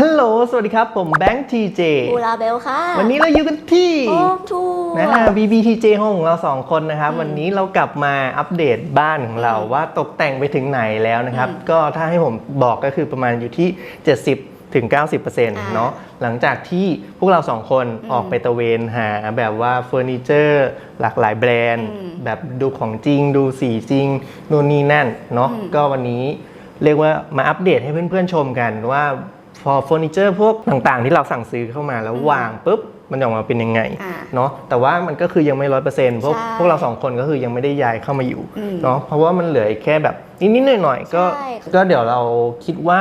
ฮัลโหล สวัสดีครับ ผมแบงค์ทีเจบูลาเบลค่ะ วันนี้เราอยู่กันที่โฮมทัวร์นะฮะ BBTJ ห้องของเราสองคนนะครับ วันนี้เรากลับมาอัปเดตบ้านของเราอืมว่าตกแต่งไปถึงไหนแล้วนะครับอืมก็ถ้าให้ผมบอกก็คือประมาณอยู่ที่ 70ถึง 90%เนาะ หลังจากที่พวกเราสองคนอืมออกไปตระเวนหาแบบว่าเฟอร์นิเจอร์หลากหลายแบรนด์อืมแบบดูของจริง ดูสีจริงนู่นนี่นั่นเนาะอืมก็วันนี้เรียกว่ามาอัปเดตให้เพื่อนๆชมกันว่า พอเฟอร์นิเจอร์พวกต่างๆ ที่เราสั่งซื้อเข้ามาแล้วอืมวางปุ๊บมันออกมาเป็นยังไงอ่าเนาะแต่ว่ามันก็คือยังไม่ร้อยเปอร์เซ็นต์พวกใช่พวกเราสองคนก็คือยังไม่ได้ย้ายเข้ามาอยู่อืมเนาะเพราะว่ามันเหลือแค่แบบนิดๆหน่อยๆก็ใช่ ก็เดี๋ยวเราคิดว่า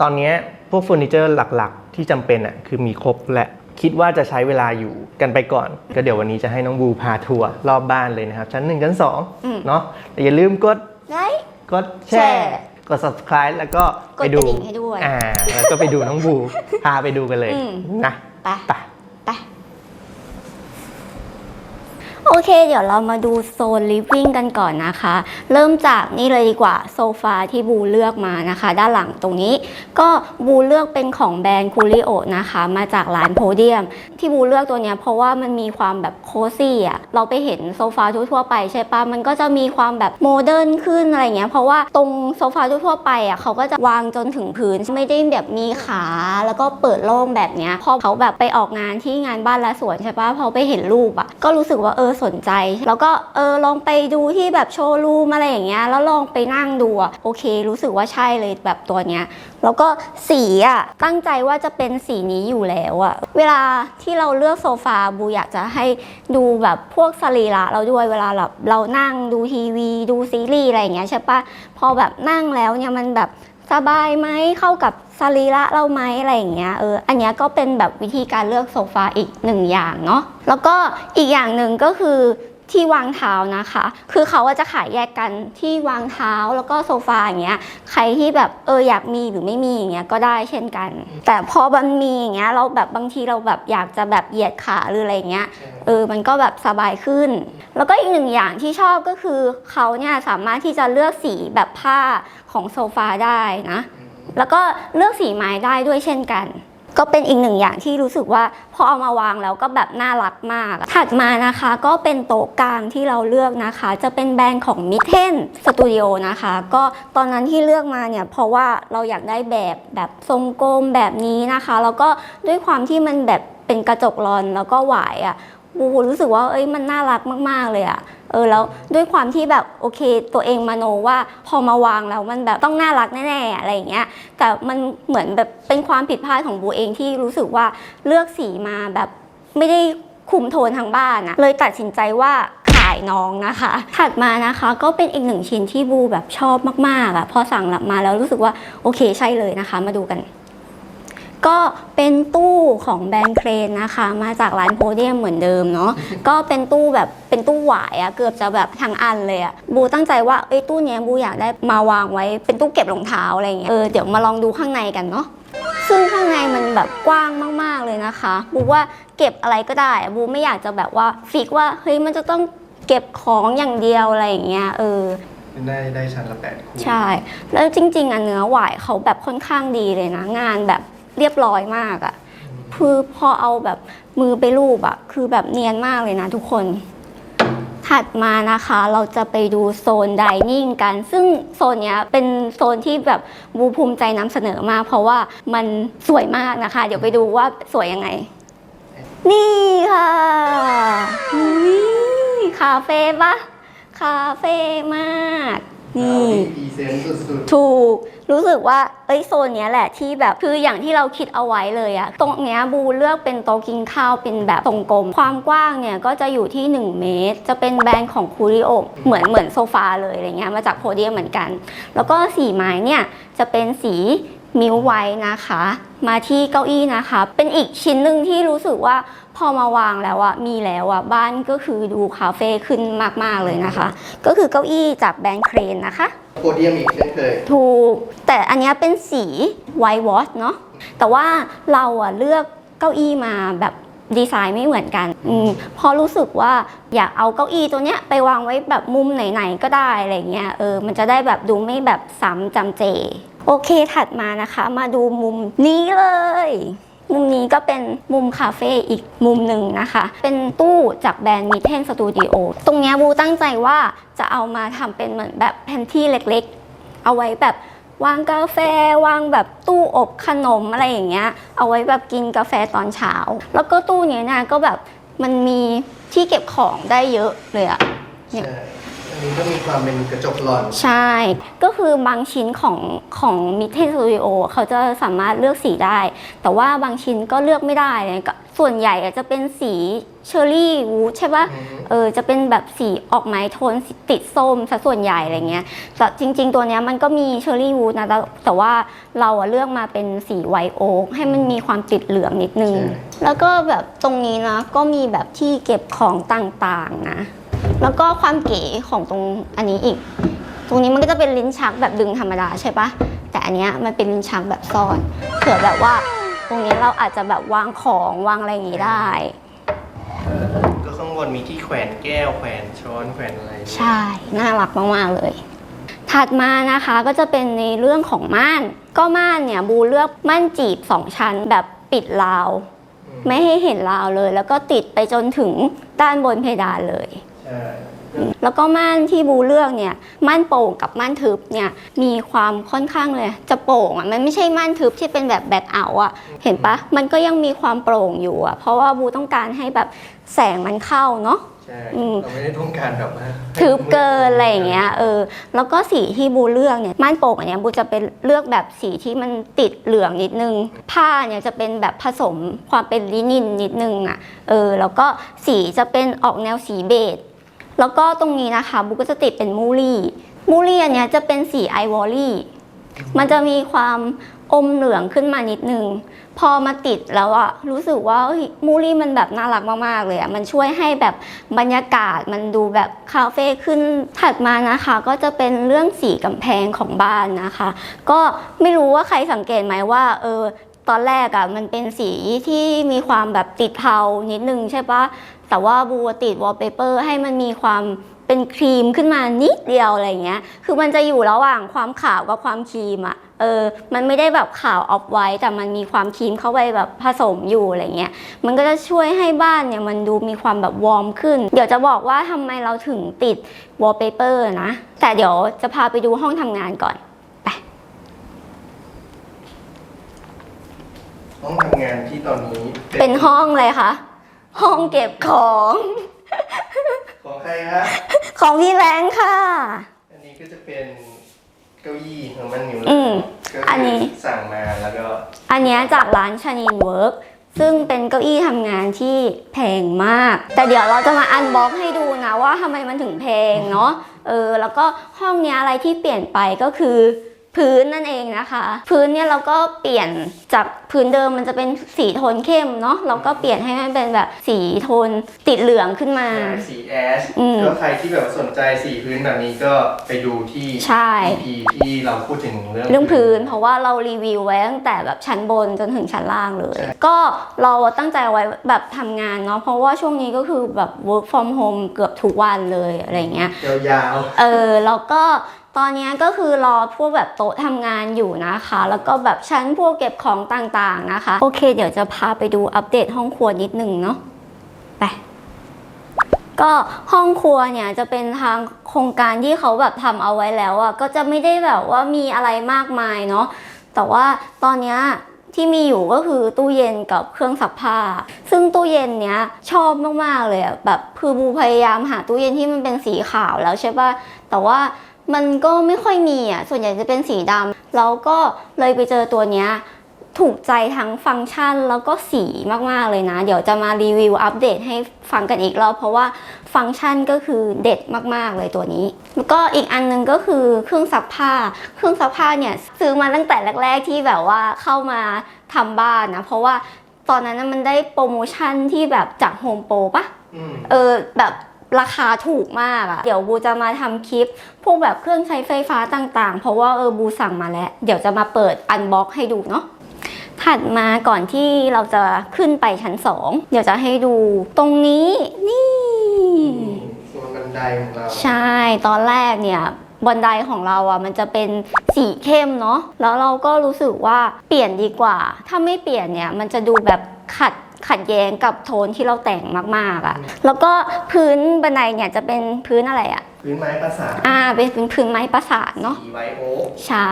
ตอนเนี้ยพวกเฟอร์นิเจอร์หลักๆ ที่จำเป็นอะคือมีครบแหละคิดว่าจะใช้เวลาอยู่กันไปก่อน ก็เดี๋ยววันนี้จะให้น้องบูพาทัวร์รอบบ้านเลยนะครับชั้นหนึ่งชั้นสองอืมเนาะแต่อย่าลืมกดไงกดแชแชร์ร์ กด subscribe แล้วก็กดไปดูกระดิ่งให้ด้วย อ่าแล้วก็ไปดูน้องบูพาไปดูกันเลยอืม นะไป ไป ไป โอเค เดี๋ยวเรามาดูโซน living กันก่อนนะคะ เริ่มจากนี่เลยดีกว่าโซฟาที่บูเลือกมานะคะ ด้านหลังตรงนี้ ก็บูเลือกเป็นของแบรนด์คูริโอนะคะ มาจากร้านโพเดียม ที่บูเลือกตัวเนี้ยเพราะว่ามันมีความแบบโคซี่อะเราไปเห็นโซฟาทั่วๆไปใช่ปะมันก็จะมีความแบบโมเดิร์นขึ้นอะไรเงี้ยเพราะว่าตรงโซฟาทั่วๆไปอะเขาก็จะวางจนถึงพื้นไม่ได้แบบมีขาแล้วก็เปิดโล่งแบบเนี้ยพอเขาแบบไปออกงานที่งานบ้านและสวนใช่ปะพอไปเห็นรูปอะก็รู้สึกว่าเออสนใจ แล้วก็เออลองไปดูที่แบบโชว์รูมอะไรอย่างเงี้ยแล้วลองไปนั่งดูอะโอเค รู้สึกว่าใช่เลยแบบตัวเนี้ยแล้วก็สีอะตั้งใจว่าจะเป็นสีนี้อยู่แล้วอะเวลาที่เราเลือกโซฟาบูอยากจะให้ดูแบบพวกสรีระเราด้วยเวลาแบบเรานั่งดูทีวี ดูซีรีส์อะไรอย่างเงี้ยใช่ปะพอแบบนั่งแล้วเนี่ยมันแบบสบายไหมเข้ากับ สรีระเราไหมอะไรอย่างเงี้ยเอออันเนี้ยก็เป็นแบบวิธีการเลือกโซฟาอีกหนึ่งอย่างเนาะแล้วก็อีกอย่างหนึ่งก็คือที่วางเท้านะคะ คือเขาว่าจะขายแยกกันที่วางเท้าแล้วก็โซฟาอย่างเงี้ย ใครที่แบบเอออยากมีหรือไม่มีอย่างเงี้ยก็ได้เช่นกัน แต่พอมันมีอย่างเงี้ยเราแบบบางทีเราแบบอยากจะแบบเหยียดขาหรืออะไรเงี้ย เออมันก็แบบสบายขึ้น แล้วก็อีกหนึ่งอย่างที่ชอบก็คือเขาเนี่ยสามารถที่จะเลือกสีแบบผ้าของโซฟาได้นะ แล้วก็เลือกสีไม้ได้ด้วยเช่นกัน ก็เป็นอีกหนึ่งอย่างที่รู้สึกว่าพอเอามาวางแล้วก็แบบน่ารักมาก ถัดมานะคะก็เป็นโต๊ะกลางที่เราเลือกนะคะ จะเป็นแบรนด์ของ m i t t e n Studio นะคะ ก็ตอนนั้นที่เลือกมาเนี่ยเพราะว่าเราอยากได้แบบแบบทรงกลมแบบนี้นะคะ แล้วก็ด้วยความที่มันแบบเป็นกระจกรอนแล้วก็หวายอะ่ะ บูรู้สึกว่าเอ้ยมันน่ารักมาก ๆ เลยอะเออแล้วด้วยความที่แบบโอเคตัวเองมโนว่าพอมาวางแล้วมันแบบต้องน่ารักแน่ๆอะไรอย่างเงี้ยแต่มันเหมือนแบบเป็นความผิดพลาดของบูเองที่รู้สึกว่าเลือกสีมาแบบไม่ได้คุมโทนทางบ้านอะเลยตัดสินใจว่าขายน้องนะคะ ถัดมานะคะก็เป็นอีกหนึ่งชิ้นที่บูแบบชอบมากๆอะพอสั่งลับมาแล้วรู้สึกว่าโอเคใช่เลยนะคะ มาดูกัน ก็เป็นตู้ของแบรนด์เครนนะคะ มาจากร้านโพเดียมเหมือนเดิมเนาะก็เป็นตู้แบบเป็นตู้หวายอะเกือบจะแบบทั้งอันเลยอะบูตั้งใจว่าเอ้ยตู้เนี้ยบูอยากได้มาวางไว้เป็นตู้เก็บรองเท้าอะไรอย่างเงี้ยเออเดี๋ยวมาลองดูข้างในกันเนาะซึ่งข้างในมันแบบกว้างมาก ๆ เลยนะคะ บูว่าเก็บอะไรก็ได้อะบูไม่อยากจะแบบว่าฟิกว่าเฮ้ยมันจะต้องเก็บของอย่างเดียวอะไรอย่างเงี้ยเออได้ได้ชั้นละแปดคู่ใช่ แล้วจริง ๆอะเนื้อหวายเขาแบบค่อนข้างดีเลยนะ งานแบบ เรียบร้อยมากอะคือพอเอาแบบมือไปรูปอะคือแบบเนียนมากเลยนะทุกคน ถัดมานะคะเราจะไปดูโซนดิเนิ่งกัน ซึ่งโซนเนี้ยเป็นโซนที่แบบบูภูมิใจนำเสนอมาก เพราะว่ามันสวยมากนะคะ เดี๋ยวไปดูว่าสวยยังไง นี่ค่ะอุ๊ยคาเฟ่ปะคาเฟ่มาก นี่พรีเซนต์สุดถูกรู้สึกว่าเอ้ยโซนเนี้ยแหละที่แบบคืออย่างที่เราคิดเอาไว้เลยอะตรงเนี้ยบูเลือกเป็นโต๊ะกินข้าวเป็นแบบทรงกลม ความกว้างเนี่ยก็จะอยู่ที่ 1 เมตร จะเป็นแบรนด์ของคูริโอเหมือนเหมือนโซฟาเลยอะไรเงี้ยมาจากโพเดียมเหมือนกัน แล้วก็สีไม้เนี่ยจะเป็นสีมิวไว้นะคะ มาที่เก้าอี้นะคะ เป็นอีกชิ้นหนึ่งที่รู้สึกว่า พอมาวางแล้วอะมีแล้วอะบ้านก็คือดูคาเฟ่ขึ้นมาก ๆ เลยนะคะ ก็คือเก้าอี้จากแบรนด์เครนนะคะๆโพเดียมอีกเช่นเคย ถูก แต่อันเนี้ยเป็นสีไวท์วอชเนาะแต่ว่าเราอะเลือกเก้าอี้มาแบบดีไซน์ไม่เหมือนกันอมเพอรู้สึกว่าอยากเอาเก้าอี้ตัวเนี้ยไปวางไว้แบบมุมไหนๆก็ได้อะไรเงี้ย เออ มันจะได้แบบดูไม่แบบซ้ำจำเจ โอโอเคถัดมานะคะ มาดูมุมนี้เลย มุมนี้ก็เป็นมุมคาเฟ่อีกมุมหนึ่งนะคะ เป็นตู้จากแบรนด์ m i t เทนสตูดิโอตรงนี้บูตั้งใจว่าจะเอามาทำเป็นเหมือนแบบแพนที่เล็กๆ เอาไว้แบบวางกาแฟวางแบบตู้อบขนมอะไรอย่างเงี้ย เอาไว้แบบกินกาแฟตอนเช้า แล้วก็ตู้เนี้ยนะก็แบบมันมีที่เก็บของได้เยอะเลยอะเนี่ยใช่ อันนี้ก็มีความเป็นกระจกหลอน ใช่ ก็คือบางชิ้นของของมิเทนสตูดิโอเขาจะสามารถเลือกสีได้ แต่ว่าบางชิ้นก็เลือกไม่ได้เลยก็ส่วนใหญ่อะจะเป็นสีเชอร์รี่วูดใช่ปะอือฮึเออ จะเป็นแบบสีออกไม้โทนสีติดส้มซะส่วนใหญ่อะไรเงี้ย แต่จริง ๆ ตัวเนี้ยมันก็มีเชอร์รี่วูดนะ แต่แต่ว่าเราอะเลือกมาเป็นสีไวท์โอ๊กให้มันมีความติดเหลืองนิดนึง ใช่ แล้วก็แบบตรงนี้นะ ก็มีแบบที่เก็บของต่างๆนะ แล้วก็ความเก๋ของตรงอันนี้อีก ตรงนี้มันก็จะเป็นลิ้นชักแบบดึงธรรมดาใช่ปะแต่อันเนี้ยมันเป็นลิ้นชักแบบซ่อนเผื่อแบบว่าตรงนี้เราอาจจะแบบวางของวางอะไรอย่างงี้ได้ ก็ข้างบนมีที่แขวนแก้วแขวนช้อนแขวนอะไรเนี่ยใช่ น่ารักมากๆเลย ถัดมานะคะก็จะเป็นในเรื่องของม่าน ก็ม่านเนี่ยบูเลือกม่านจีบ2ชั้นแบบปิดราว ไม่ให้เห็นราวเลย แล้วก็ติดไปจนถึงด้านบนเพดานเลยใช่ แล้วก็ม่านที่บูเลือกเนี่ยม่านโป่งกับม่านทึบเนี่ยมีความค่อนข้างเลย จะโป่งอะมันไม่ใช่ม่านทึบที่เป็นแบบแบตเอาอะเห็นปะมันก็ยังมีความโปร่งอยู่อะเพราะว่าบูต้องการให้แบบแสงมันเข้าเนาะใช่อืมเราไม่ได้ต้องการแบบว่าทึบเกินอะไรอย่างเงี้ยเออแล้วก็สีที่บูเลือกเนี่ยม่านโป่งอันเนี้ยบูจะเป็นเลือกแบบสีที่มันติดเหลืองนิดนึง ผ้าเนี่ยจะเป็นแบบผสมความเป็นลินินนิดนึงอะเออแล้วก็สีจะเป็นออกแนวสีเบจ แล้วก็ตรงนี้นะคะบูก็จะติดเป็นมูลี่มูลี่อันนี้จะเป็นสีไอวอรี่มันจะมีความอมเหลืองขึ้นมานิดนึง พอมาติดแล้วอะรู้สึกว่ามูลี่มันแบบน่ารักมากๆเลยอะมันช่วยให้แบบบรรยากาศมันดูแบบคาเฟ่ขึ้นถัดมานะคะ ก็จะเป็นเรื่องสีกำแพงของบ้านนะคะ ก็ไม่รู้ว่าใครสังเกตไหมว่าเออตอนแรกอะมันเป็นสีที่มีความแบบติดเทานิดนึงใช่ปะ แต่ว่าบัวติดวอลเปเปอร์ให้มันมีความเป็นครีมขึ้นมานิดเดียวอะไรเงี้ย คือมันจะอยู่ระหว่างความขาวกับความครีมอะเออ มันไม่ได้แบบขาวออฟไว้ แต่มันมีความครีมเข้าไปแบบผสมอยู่อะไรเงี้ย มันก็จะช่วยให้บ้านเนี่ยมันดูมีความแบบวอร์มขึ้น เดี๋ยวจะบอกว่าทำไมเราถึงติดวอลเปเปอร์นะ แต่เดี๋ยวจะพาไปดูห้องทำงานก่อนห้องทำงานที่ตอนนี้เป็นห้องเลยค่ะ ห้องเก็บของ ของใครคะของพี่แบงค์ค่ะ อันนี้ก็จะเป็นเก้าอี้ของมันอยู่อืมก็อันนี้ สั่งมาแล้วก็อันเนี้ยจากร้านชานินเวิร์กซึ่งเป็นเก้าอี้ทำงานที่แพงมาก แต่เดี๋ยวเราจะมาอันบ็อกให้ดูนะว่าทำไมมันถึงแพงเนาะเออแล้วก็ห้องเนี้ยอะไรที่เปลี่ยนไปก็คือ พื้นนั่นเองนะคะ พื้นเนี่ยเราก็เปลี่ยนจากพื้นเดิมมันจะเป็นสีโทนเข้มเนาะเราก็เปลี่ยนให้มันเป็นแบบสีโทนติดเหลืองขึ้นมา สีแอชอืมก็ใครที่แบบสนใจสีพื้นแบบนี้ก็ไปดูที่ ใช่ EP ที่เราพูดถึงเรื่อง เรื่องพื้นเพราะว่าเรารีวิวไว้ตั้งแต่แบบชั้นบนจนถึงชั้นล่างเลย ใช่ ก็เราตั้งใจไว้แบบทำงานเนาะเพราะว่าช่วงนี้ก็คือแบบ work from home เกือบทุกวันเลยอะไรเงี้ย ยาวเออแล้วก็ ตอนนี้ก็คือรอพวกแบบโต๊ะทำงานอยู่นะคะ แล้วก็แบบชั้นพวกเก็บของต่างๆนะคะ โอเค เดี๋ยวจะพาไปดูอัปเดตห้องครัวนิดนึงเนาะไปก็ห้องครัวเนี่ยจะเป็นทางโครงการที่เขาแบบทำเอาไว้แล้วอะ่ะก็จะไม่ได้แบบว่ามีอะไรมากมายเนาะแต่ว่าตอนนี้ที่มีอยู่ก็คือตู้เย็นกับเครื่องซักผ้า ซึ่งตู้เย็นเนี้ยชอบมากๆเลยอะแบบคือบูพยายามหาตู้เย็นที่มันเป็นสีขาวแล้วใช่ป่ะแต่ว่า มันก็ไม่ค่อยมีอะ ส่วนใหญ่จะเป็นสีดำแล้วก็เลยไปเจอตัวเนี้ยถูกใจทั้งฟังก์ชันแล้วก็สีมาก ๆ เลยนะ เดี๋ยวจะมารีวิวอัปเดตให้ฟังกันอีกรอบเพราะว่าฟังก์ชันก็คือเด็ดมาก ๆ เลยตัวนี้ แล้วก็อีกอันหนึงก็คือเครื่องซักผ้า เครื่องซักผ้าเนี่ยซื้อมาตั้งแต่แรก ๆ ที่แบบว่าเข้ามาทำบ้านนะ เพราะว่าตอนนั้นนะมันได้โปรโมชั่นที่แบบจากโฮมโปรปะๆอืมเออแบบ ราคาถูกมากอะเดี๋ยวบูจะมาทำคลิป พวกแบบเครื่องใช้ไฟฟ้าต่างๆ เพราะว่าเออบูสั่งมาแล้ว เดี๋ยวจะมาเปิดอันบ็อกให้ดูเนาะถัดมาก่อนที่เราจะขึ้นไปชั้นสองเดี๋ยวจะให้ดูตรงนี้นี่ส่วนบันไดของเรา ใช่ตอนแรกเนี่ยบันไดของเราอะมันจะเป็นสีเข้มเนาะแล้วเราก็รู้สึกว่าเปลี่ยนดีกว่า ถ้าไม่เปลี่ยนเนี่ยมันจะดูแบบขัด ขัดแย้งกับโทนที่เราแต่งมากๆอะ แล้วก็พื้นบันไดเนี่ยจะเป็นพื้นอะไรอะ พื้นไม้ประสานอ่าเป็นเป็นพื้นไม้ประสานเนาะสีไวโอ๊กใช่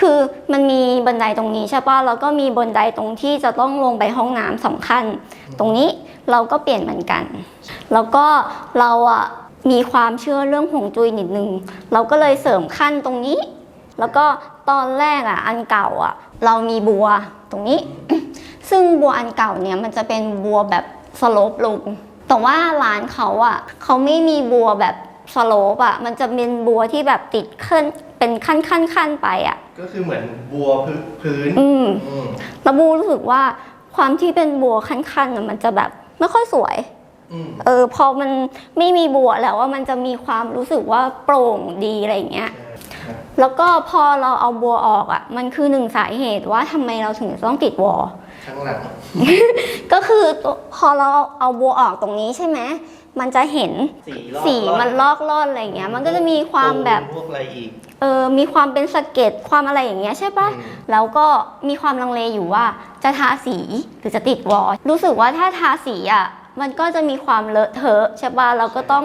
คือมันมีบันไดตรงนี้ใช่ป่ะ แล้วก็มีบันไดตรงที่จะต้องลงไปห้องน้ำสองขั้น ตรงนี้เราก็เปลี่ยนเหมือนกัน แล้วก็เราอะมีความเชื่อเรื่องหงจุ้ยนิดนึง เราก็เลยเสริมขั้นตรงนี้ แล้วก็ตอนแรกอะอันเก่าอะเรามีบัวตรงนี้ ซึ่งบัวอันเก่าเนี่ยมันจะเป็นบัวแบบสโลปลง แต่ว่าร้านเขาอะเขาไม่มีบัวแบบสโลปอะมันจะเป็นบัวที่แบบติดขึ้นเป็นขั้นขั้นขั้นไปอะก็คือเหมือนบัวพื้นพื้นอืมอืมแล้วบูรู้สึกว่าความที่เป็นบัวขั้นๆน่ะมันจะแบบไม่ค่อยสวย อืมเออพอมันไม่มีบัวแล้วว่ามันจะมีความรู้สึกว่าโปร่งดีอะไรอย่างเงี้ย ใช่ แล้วก็พอเราเอาบัวออกอะ มันคือหนึ่งสาเหตุว่าทำไมเราถึงต้องติดวอล ข้างหลังก็คือพอเราเอาบัวออกตรงนี้ใช่ไหม มันจะเห็นสีลอกสีมันลอกล่อนอะไรอย่างเงี้ย มันก็จะมีความแบบพวกอะไรอีกเออมีความเป็นสะเก็ดความอะไรอย่างเงี้ยใช่ปะอืมแล้วก็มีความลังเลอยู่ว่าจะทาสีหรือจะติดวอลรู้สึกว่าถ้าทาสีอะ มันก็จะมีความเลอะเทอะใช่ปะเราก็ต้อง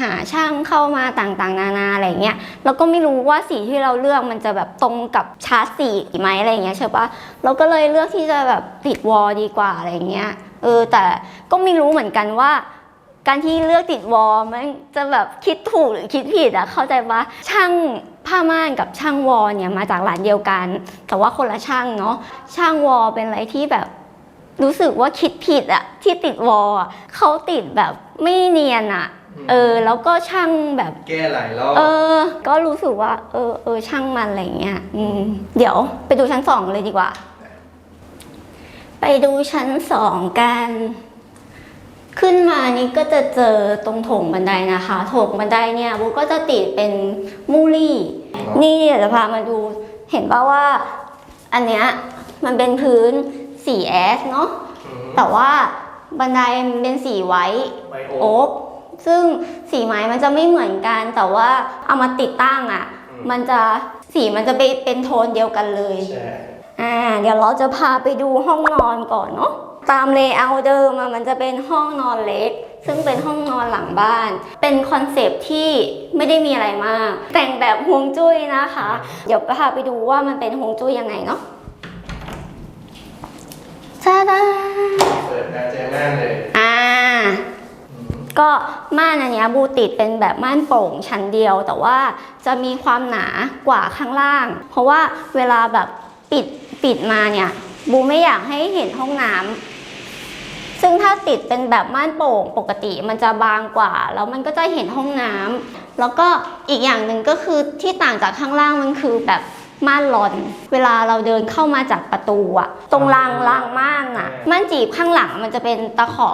หาช่างเข้ามาต่างๆ นานาอะไรเงี้ยแล้วก็ไม่รู้ว่าสีที่เราเลือกมันจะแบบตรงกับชาร์จสีไหมอะไรเงี้ยใช่ปะเราก็เลยเลือกที่จะแบบติดวอลดีกว่าอะไรเงี้ยเออแต่ก็ไม่รู้เหมือนกันว่า การที่เลือกติดวอลมันจะแบบคิดถูกหรือคิดผิดอะเข้าใจปะช่างผ้าม่านกับช่างวอลเนี่ยมาจากร้านเดียวกัน แต่ว่าคนละช่างเนาะช่างวอลเป็นอะไรที่แบบ รู้สึกว่าคิดผิดอะที่ติดวอลอะเขาติดแบบไม่เนียนอะเออ แล้วก็ช่างแบบ แก้หลายรอบเออ ก็รู้สึกว่า เออเออช่างมันอะไรเงี้ยอืมเดี๋ยวไปดูชั้นสองเลยดีกว่า ไปดูชั้นสองกัน ขึ้นมานี่ก็จะเจอตรงโถงบันไดนะคะ โถงบันไดเนี่ยบุ๊กก็จะติดเป็นมูลี่ นี่เดี๋ยวจะพามาดู เห็นป่าว่า อันเนี้ยมันเป็นพื้น สีแอสเนาะอืมแต่ว่าบันไดมันเป็นสีไว้ไวโอ๊กซึ่งสีไม้มันจะไม่เหมือนกัน แต่ว่าเอามาติดตั้งอะ มันจะสีมันจะไปเป็นโทนเดียวกันเลยใช่อ่าเดี๋ยวเราจะพาไปดูห้องนอนก่อนเนาะตามเลเยอร์เดิมอะมันจะเป็นห้องนอนเล็ก ซึ่งเป็นห้องนอนหลังบ้าน เป็นคอนเซปต์ที่ไม่ได้มีอะไรมาก แต่งแบบฮวงจุ้ยนะคะ เดี๋ยวพาไปดูว่ามันเป็นฮวงจุ้ยยังไงเนาะ จ้าดาเปิดมาเจอม่านเลยอ่าอืมก็ม่านอันเนี้ยบูติดเป็นแบบม่านโปร่งชั้นเดียว แต่ว่าจะมีความหนากว่าข้างล่าง เพราะว่าเวลาแบบปิดปิดมาเนี่ย บูไม่อยากให้เห็นห้องน้ำซึ่งถ้าติดเป็นแบบม่านโป่งปกติมันจะบางกว่า แล้วมันก็จะเห็นห้องน้ำแล้วก็อีกอย่างหนึ่งก็คือที่ต่างจากข้างล่างมันคือแบบ ม่านลอน เวลาเราเดินเข้ามาจากประตูอะตรงรางรางม่านอะม่านจีบข้างหลังมันจะเป็นตะขอ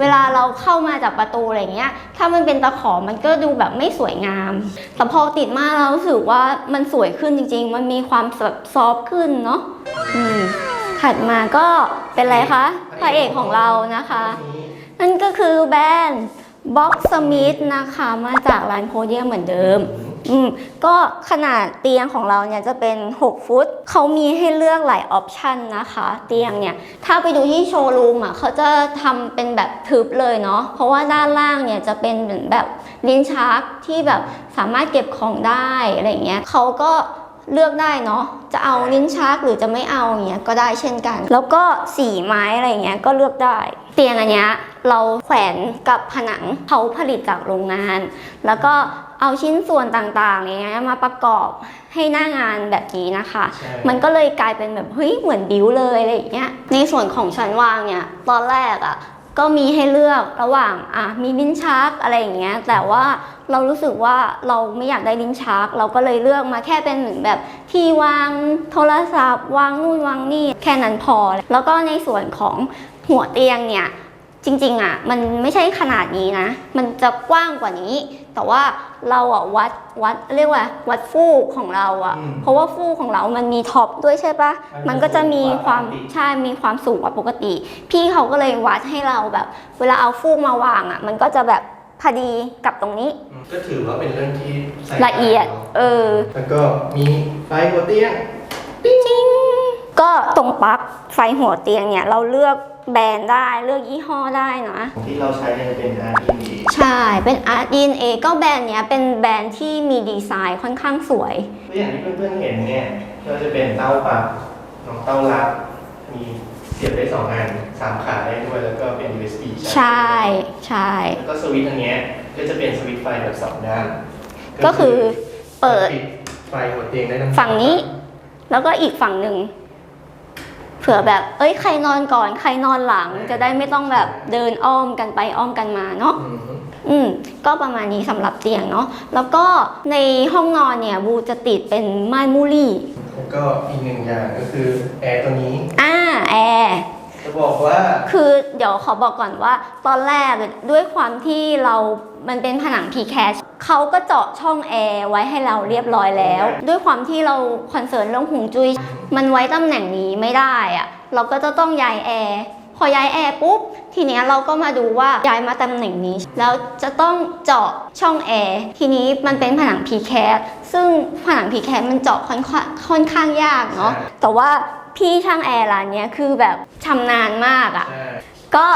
เวลาเราเข้ามาจากประตูอะไรเงี้ย ถ้ามันเป็นตะขอมันก็ดูแบบไม่สวยงาม แต่พอติดม่านเรารู้สึกว่ามันสวยขึ้นจริง ๆ มันมีความแบบซอฟต์ขึ้นเนาะอืมถัดมาก็เป็นอะไรคะพระเอกของเรานะคะ นั่นก็คือแบรนด์บ็อกสมิธนะคะ มาจากร้านโพเดียมเหมือนเดิม อืมก็ขนาดเตียงของเราเนี่ยจะเป็น 6 ฟุต เขามีให้เลือกหลายออปชันนะคะ เตียงเนี่ย ถ้าไปดูที่โชว์รูมอะเขาจะทำเป็นแบบทึบเลยเนาะ เพราะว่าด้านล่างเนี่ยจะเป็นเหมือนแบบลิ้นชักที่แบบสามารถเก็บของได้อะไรเงี้ยเขาก็เลือกได้เนาะ จะเอาลิ้นชักหรือจะไม่เอาอย่างเงี้ยก็ได้เช่นกัน แล้วก็สีไม้อะไรเงี้ยก็เลือกได้ เตียงอันเนี้ยเราแขวนกับผนังเขาผลิตจากโรงงาน แล้วก็ เอาชิ้นส่วนต่างๆเนี้ยมาประกอบให้หน้างานแบบนี้นะคะใช่มันก็เลยกลายเป็นแบบเฮ้ยเหมือนบิวเลยอะไรอย่างเงี้ย ในส่วนของชั้นวางเนี่ยตอนแรกอะ่ะก็มีให้เลือกระหว่างอะมีลิ้นชักอะไรอย่างเงี้ยแต่ว่าเรารู้สึกว่าเราไม่อยากได้ลิ้นชัก เราก็เลยเลือกมาแค่เป็นเหมือนแบบที่วางโทรศัพท์ วางนู่นวางนี่แค่นั้นพอ แล้วก็ในส่วนของหัวเตียงเนี่ยจริงๆอะมันไม่ใช่ขนาดนี้นะ มันจะกว้างกว่านี้ แต่ว่าเราอะวัดวัดเรียกว่า วัดฟูกของเราอะ อืมเพราะว่าฟูกของเรามันมีท็อปด้วยใช่ปะมัมันนก็จะมีความสูงกว่าปกติ ใช่มีความสูงกว่าปกติ พี่เขาก็เลยวัดให้เราแบบ เวลาเอาฟูกมาวางอะ มันก็จะแบบพอดีกับตรงนี้ก็ถือว่าเป็นเรื่องที่ใส่ละเอียดเออ แล้วก็มีไฟหัวเตียง ก็ตรงปลั๊กไฟหัวเตียงเนี่ย เราเลือกแบรนด์ได้เลือกยี่ห้อได้นะ ที่เราใช้เนี่ยเป็น RDB ใช่ เป็น Art DNA ก็แบรนด์เนี้ยเป็นแบรนด์ที่มีดีไซน์ค่อนข้างสวย ตัวอย่างที่เพื่อนๆเห็นเนี่ยก็จะเป็นเต้าปรับน้องเต้ารับ มีเสียบได้สองอันสามขาได้ด้วยแล้วก็เป็น USB ใช่ใช่ แล้วก็สวิตช์อันเนี้ยก็จะเป็นสวิตช์ไฟแบบสองด้านก็คือเปิดปิไฟหัวเตียงได้ทั้งฝั่งนี้ แล้วก็อีกฝั่งหนึ่งเผื่อแบบ เอ้ย ใครนอนก่อน ใครนอนหลัง จะได้ไม่ต้องแบบเดินอ้อมกันไปอ้อมกันมาเนาะ อืม อืมก็ประมาณนี้สำหรับเตียงเนาะแล้วก็ในห้องนอนเนี่ยบูจะติดเป็นม่านมูลี่แล้วก็อีกหนึ่งอย่างก็คือแอร์ตัวนี้อ่าแอร์จะบอกว่าคือเดี๋ยวขอบอกก่อนว่า ตอนแรกด้วยความที่เรามันเป็นผนังพีแคชเขาก็เจาะช่องแอร์ไว้ให้เราเรียบร้อยแล้ว ด้วยความที่เราคอนเซิร์นเรื่องหุงจุ้ยมันไว้ตำแหน่งนี้ไม่ได้อะเราก็จะต้องย้ายแอร์ พอย้ายแอร์ปุ๊บทีเนี้ยเราก็มาดูว่าย้ายมาตำแหน่งนี้ แล้วจะต้องเจาะช่องแอร์ทีนี้มันเป็นผนังพีแคสซึ่งผนังพีแคสมันเจาะค่อนข้างค่อนข้างยากเนาะแต่ว่าพี่ช่างแอร์ร้านเนี้ยคือแบบชำนาญมากอะใช่ก็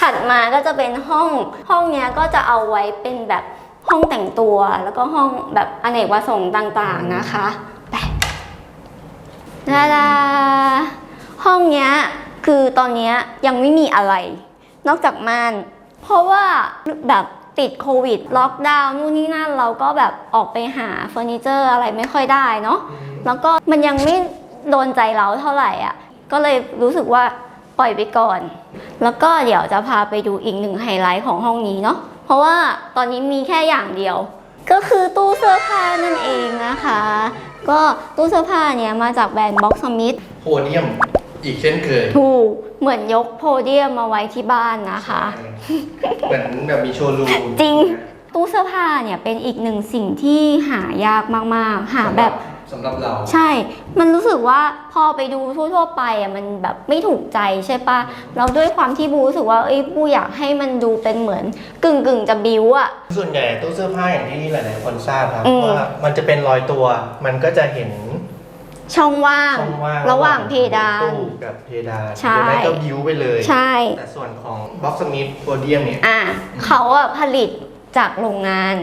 ถัดมาก็จะเป็นห้องห้องเนี้ยก็จะเอาไว้เป็นแบบห้องแต่งตัวแล้วก็ห้องแบบอเนกประสงค์ต่างๆนะคะไปดาดาห้องเนี้ย คือตอนเนี้ยยังไม่มีอะไร นอกจากม่าน เพราะว่าแบบติดโควิด ล็อกดาวน์นู่นนี่นั่นเราก็แบบออกไปหาเฟอร์นิเจอร์อะไรไม่ค่อยได้เนาะแล้วก็มันยังไม่โดนใจเราเท่าไหร่อะก็เลยรู้สึกว่าปล่อยไปก่อน แล้วก็เดี๋ยวจะพาไปดูอีกหนึ่งไฮไลท์ของห้องนี้เนาะเพราะว่าตอนนี้มีแค่อย่างเดียว ก็คือตู้เสื้อผ้านั่นเองนะคะ ก็ตู้เสื้อผ้าเนี่ยมาจากแบรนด์บ็อกสมิธโพเดียม อีกเช่นเคยถูกเหมือนยกโพเดียมมาไว้ที่บ้านนะคะ เหมือนแบบมีโชว์รูมจริง ตู้เสื้อผ้าเนี่ยเป็นอีกหนึ่งสิ่งที่หายากมากๆ หาแบบสำหรับเรา ใช่ มันรู้สึกว่าพอไปดูทั่วๆไปอะมันแบบไม่ถูกใจใช่ปะแล้วด้วยความที่บูรู้สึกว่าเอ้ยบูอยากให้มันดูเป็นเหมือนกึ่งกึ่งๆจะบิวอะ ส่วนใหญ่ตู้เสื้อผ้าอย่างที่หลายๆคนทราบครับอืมว่ามันจะเป็นรอยตัว มันก็จะเห็น ช่องว่าง ช่องว่างระหว่างเพดาน ตู้กับเพดานใช่ หรือไม่ก็บิวไปเลย ใช่ แต่ส่วนของบ็อกซ์มิธโพเดียมเนี่ย อะเขาอะผลิตจากโรงงาน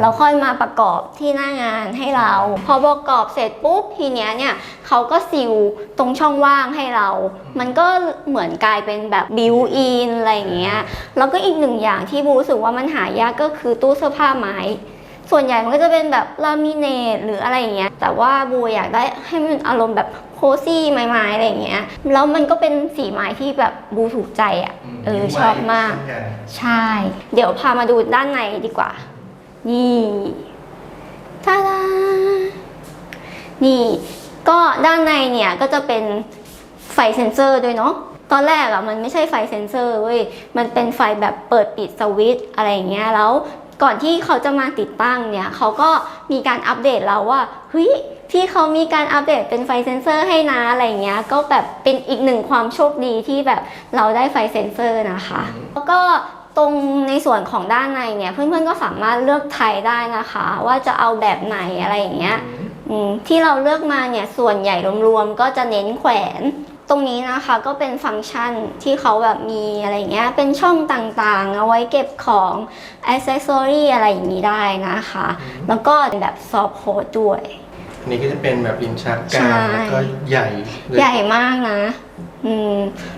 แล้วค่อยมาประกอบที่หน้างานให้เรา พอประกอบเสร็จปุ๊บทีเนี้ยเนี่ยเขาก็ซิลตรงช่องว่างให้เรา มันก็เหมือนกลายเป็นแบบบิวอินอะไรอย่างเงี้ยแล้วก็อีกหนึ่งอย่างที่บูรู้สึกว่ามันหายากก็คือตู้เสื้อผ้าไม้ ส่วนใหญ่มันก็จะเป็นแบบลามิเนตหรืออะไรอย่างเงี้ย แต่ว่าบูอยากได้ให้มันอารมณ์แบบโคซี่ไม้ๆอะไรอย่างเงี้ย แล้วมันก็เป็นสีไม้ที่แบบบูถูกใจอะ เออชอบมากเช่นนใช่ เดี๋ยวพามาดูด้านในดีกว่า นี่ทาดานี่ ก็ด้านในเนี่ยก็จะเป็นไฟเซนเซอร์ด้วยเนาะตอนแรกอะมันไม่ใช่ไฟเซนเซอร์เว้ย มันเป็นไฟแบบเปิดปิดสวิตช์อะไรอย่างเงี้ย แล้ว ก่อนที่เขาจะมาติดตั้งเนี่ยเขาก็มีการอัปเดตเราว่าเฮ้ยที่เขามีการอัปเดตเป็นไฟเซนเซอร์ให้นะอะไรอย่างเงี้ยก็แบบเป็นอีกหนึ่งความโชคดีที่แบบเราได้ไฟเซนเซอร์นะคะ แล้วก็ตรงในส่วนของด้านในเนี่ยเพื่อนๆก็สามารถเลือกไทยได้นะคะ ว่าจะเอาแบบไหนอะไรอย่างเงี้ยอืมที่เราเลือกมาเนี่ยส่วนใหญ่รวมๆก็จะเน้นแขวน ตรงนี้นะคะก็เป็นฟังก์ชันที่เขาแบบมีอะไรเงี้ย เป็นช่องต่างๆ เอาไว้เก็บของอ c เซสซอรี่อะไรอย่างนี้ได้นะคะ แล้วก็เป็นแบบซอฟต์โค้ดด้วย อันนี้ก็จะเป็นแบบลิ้นชักกใช่ลางแล้วก็ใหญ่เลยใหญ่มากนะ อืม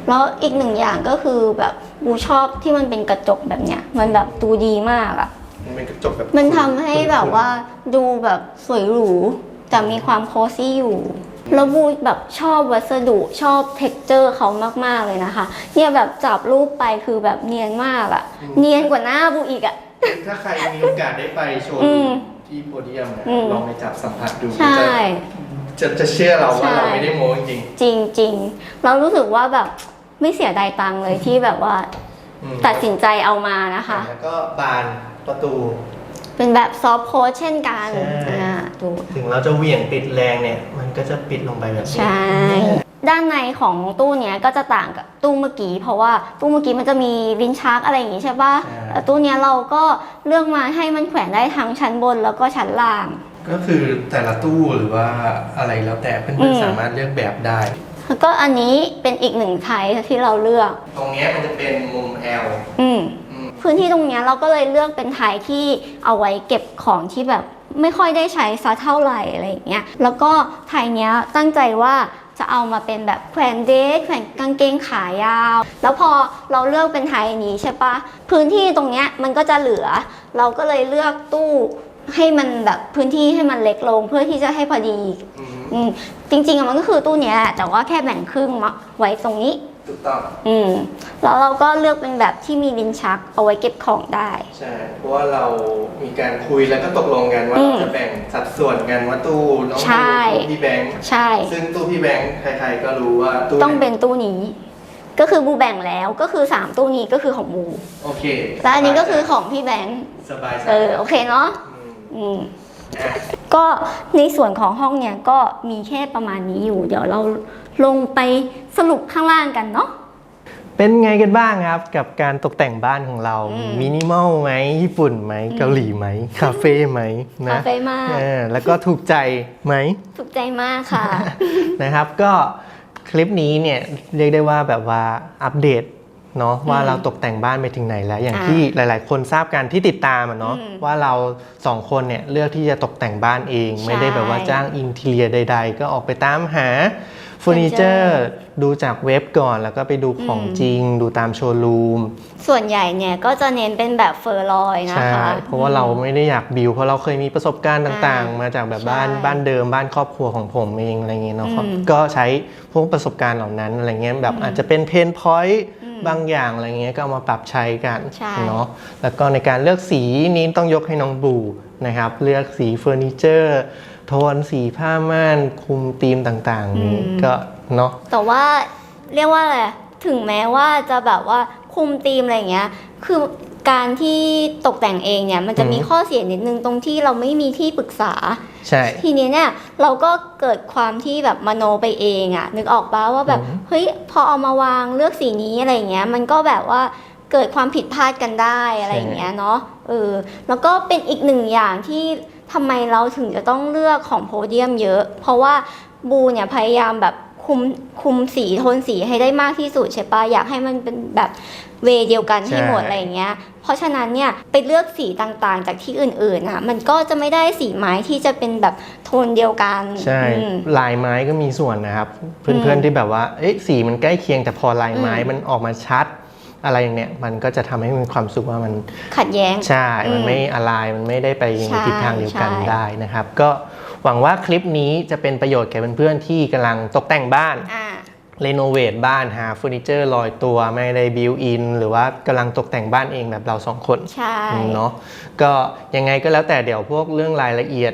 แล้วอีกหนึ่งอย่างก็คือแบบบูชอบที่มันเป็นกระจกแบบเนี้ย มันแบบดูดีมากอะมันเป็นกระจกแบบมันทำให้แบบว่าดูแบบสวยหรูแต่มีความโคซี่อยู่ แล้วบูแบบชอบวัสดุชอบเท็กเจอร์เขามากๆเลยนะคะ เนี่ยแบบจับรูปไปคือแบบเนียนมากอะเนียนกว่าหน้าบูอีกอะถ้าใครมีโอกาสได้ไปโชว์อืรูมมที่โพเดียมนะอืมลองไปจับสัมผัสดูใช่จะจะจะเชื่อเราว่าใช่เราไม่ได้โม้จริงจริงจริงๆเรารู้สึกว่าแบบไม่เสียดายตังค์เลยที่แบบว่าๆอืมตัดสินใจเอามานะคะ แล้วก็บานประตู เป็นแบบซอฟต์โค้ดเช่นกันใช่ อ่าดูถึงเราจะเหวี่ยงปิดแรงเนี่ย มันก็จะปิดลงไปแบบนี้ใช่ ด้านในของตู้เนี้ยก็จะต่างกับตู้เมื่อกี้ เพราะว่าตู้เมื่อกี้มันจะมีลิ้นชักอะไรอย่างงี้ใช่ปะใช่แต่ตู้เนี้ยเราก็เลือกมาให้มันแขวนได้ทั้งชั้นบนแล้วก็ชั้นล่าง ก็คือแต่ละตู้หรือว่าอะไรแล้วแต่เพื่อือนม ๆสามารถเลือกแบบได้ แล้วก็อันนี้เป็นอีกหนึ่งไทยที่เราเลือก ตรงเนี้ยมันจะเป็นมุม L อืมอืม พื้นที่ตรงเนี้ยเราก็เลยเลือกเป็นไทยที่เอาไว้เก็บของที่แบบไม่ค่อยได้ใช้สักเท่าไหร่อะไรอย่างเงี้ย แล้วก็ไทยเนี้ยตั้งใจว่าจะเอามาเป็นแบบแขวนเดทแขวนกางเกงขายาว แล้วพอเราเลือกเป็นไทยนี้ใช่ปะพื้นที่ตรงเนี้ยมันก็จะเหลือ เราก็เลยเลือกตู้ให้มันแบบพื้นที่ให้มันเล็กลงเพื่อที่จะให้พอดีอืมอืมจริงๆอะมันก็คือตู้เนี้ยแหละแต่ว่าแค่แบ่งครึ่งมาไว้ตรงนี้ ถูกต้องอืมแล้วเราก็เลือกเป็นแบบที่มีลิ้นชักเอาไว้เก็บของได้ ใช่เพราะว่าเรามีการคุยแล้วก็ตกลงกันว่าอืมเราจะแบ่งสัดส่วนกันว่าตู้น้องใช่ ตู้พี่แบงค์ใช่ ซึ่งตู้พี่แบงค์ใครๆก็รู้ว่าตู้ต้องเป็นตู้นี้ ก็คือบูแบ่งแล้วก็คือ 3 ตู้นี้ก็คือของบูโอเคและอันนี้ก็คือของพี่แบงค์สบายใจเออโอเคเนาะมอืม อะ ก็ในส่วนของห้องเนี่ยก็มีแค่ประมาณนี้อยู่ เดี๋ยวเราลงไปสรุปข้างล่างกันเนาะเป็นไงกันบ้างครับ กับการตกแต่งบ้านของเราอืมมินิมอลไหมญี่ปุ่นไหมเกาหลีไหมคาเฟ่ไหมนะคาเฟ่มากเออแล้วก็ถูกใจไหมถูกใจมากค่ะนะครับก็คลิปนี้เนี่ยเรียกได้ว่าแบบว่าอัปเดต เนาะว่าอืมเราตกแต่งบ้านไปถึงไหนแล้ว อย่างอ่าที่หลาย ๆ คนทราบกันที่ติดตามอะเนาะอืมว่าเราสองคนเนี่ยเลือกที่จะตกแต่งบ้านเองใช่ไม่ได้แบบว่าจ้างอินเทียใด ๆ ก็ออกไปตามหาเฟอร์นิเจอร์ดูจากเว็บก่อนแล้วก็ไปดูของอืมจริง ดูตามโชว์รูม ส่วนใหญ่เนี่ยก็จะเน้นเป็นแบบเฟอร์ลอยนะใช่คะ เพราะว่าเราไม่ได้อยากบิว เพราะเราเคยมีประสบการณ์ต่างอ่าๆมาจากแบบบ้านใช่บ้านเดิมบ้านครอบครัวของผมเองอะไรเงี้ยเนาะอืมก็ใช้พวกประสบการณ์เหล่านั้นอะไรเงี้ยแบบอืมอาจจะเป็นเพนพอยต์อืม บางอย่างอะไรเงี้ยก็เอามาปรับใช้กันใช่เนาะแล้วก็ในการเลือกสีนี้ต้องยกให้น้องบูนะครับ เลือกสีเฟอร์นิเจอร์โทนสีผ้าม่านคุมธีมต่างๆนี้ก็เนาะแต่ว่าเรียกว่าอะไรถึงแม้ว่าจะแบบว่าคุมธีมอะไรอย่างเงี้ย คือ การที่ตกแต่งเองเนี่ยมันจะมีข้อเสียนิดนึงตรงที่เราไม่มีที่ปรึกษา ใช่ ทีนี้เนี่ยเราก็เกิดความที่แบบมโนไปเองอะนึกออกปะว่าแบบอืมเฮ้ยพอเอามาวางเลือกสีนี้อะไรอย่างเงี้ยมันก็แบบว่าเกิดความผิดพลาดกันได้อะไรอย่างเงี้ยเนาะเออแล้วก็เป็นอีกหนึ่งอย่างที่ทำไมเราถึงจะต้องเลือกของโพเดียมเยอะ เพราะว่าบูเนี่ยพยายามแบบคุมคุมสีโทนสีให้ได้มากที่สุดใช่ปะอยากให้มันเป็นแบบ เวย์เดียวกันให้หมดใช่อะไรอย่างเงี้ย เพราะฉะนั้นเนี่ยไปเลือกสีต่างๆ จากที่อื่นๆอะมันก็จะไม่ได้สีไม้ที่จะเป็นแบบโทนเดียวกันใช่อืมลายไม้ก็มีส่วนนะครับเอืพื่อนมๆที่แบบว่าเอ๊ะสีมันใกล้เคียงแต่พอลายไม้อืมมันออกมาชัดอะไรอย่างเนี้ยมันก็จะทำให้มีความสุขว่ามันขัดแย้งใช่อืมมันไม่อะไรมันไม่ได้ไปในใช่ทิศทางเดียวกันใช่ได้นะครับ ก็หวังว่าคลิปนี้จะเป็นประโยชน์แก่เพื่อนๆที่กำลังตกแต่งบ้านอ่า รีโนเวทบ้านหาเฟอร์นิเจอร์ลอยตัวไม่ได้บิวอิน หรือว่ากำลังตกแต่งบ้านเองแบบเราสองคนใช่เนาะก็ยังไงก็แล้วแต่เดี๋ยวพวกเรื่องรายละเอียด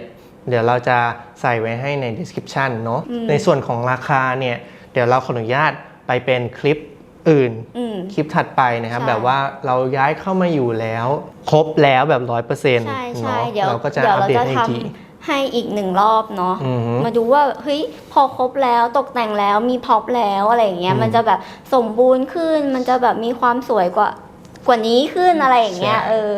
เดี๋ยวเราจะใส่ไว้ให้ใน description เนาะอืมในส่วนของราคาเนี่ยเดี๋ยวเราขออนุญาตไปเป็นคลิปอื่นอืมคลิปถัดไปนะครับใช่แบบว่าเราย้ายเข้ามาอยู่แล้ว ครบแล้วแบบร้อยเปอร์เซ็นต์ใช่ใช่เนาะเดี๋ยวเราก็จะเดี๋ยวอัปเราเดตจะให้ทอีกทีำ ให้อีกหนึ่งรอบเนาะอือฮึมาดูว่าเฮ้ยพอครบแล้วตกแต่งแล้วมีพ็อปแล้วอะไรอย่างเงี้ยอืมมันจะแบบสมบูรณ์ขึ้น มันจะแบบมีความสวยกว่ากว่านี้ขึ้นอะไรอย่างเงี้ยใช่ เออ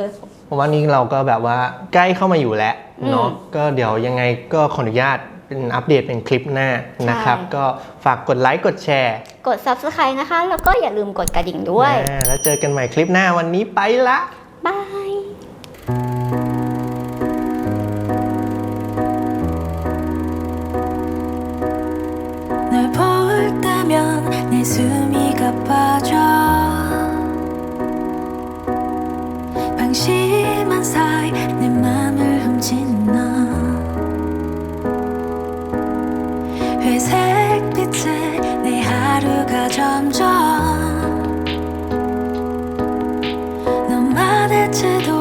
เพราะว่านี่เราก็แบบว่าใกล้เข้ามาอยู่แล้วเนาะอืมก็เดี๋ยวยังไงก็ขออนุญาตเป็นอัปเดตเป็นคลิปหน้านะครับ ใช่ ก็ฝากกดไลค์กดแชร์กด subscribe นะคะ แล้วก็อย่าลืมกดกระดิ่งด้วย อ่าแล้วเจอกันใหม่คลิปหน้าวันนี้ไปละ บาย 볼 때면 내 숨이 가빠져. 방심한 사이 내 맘을 훔친 너. 회색 빛에 내 하루가 점점 너만의 태도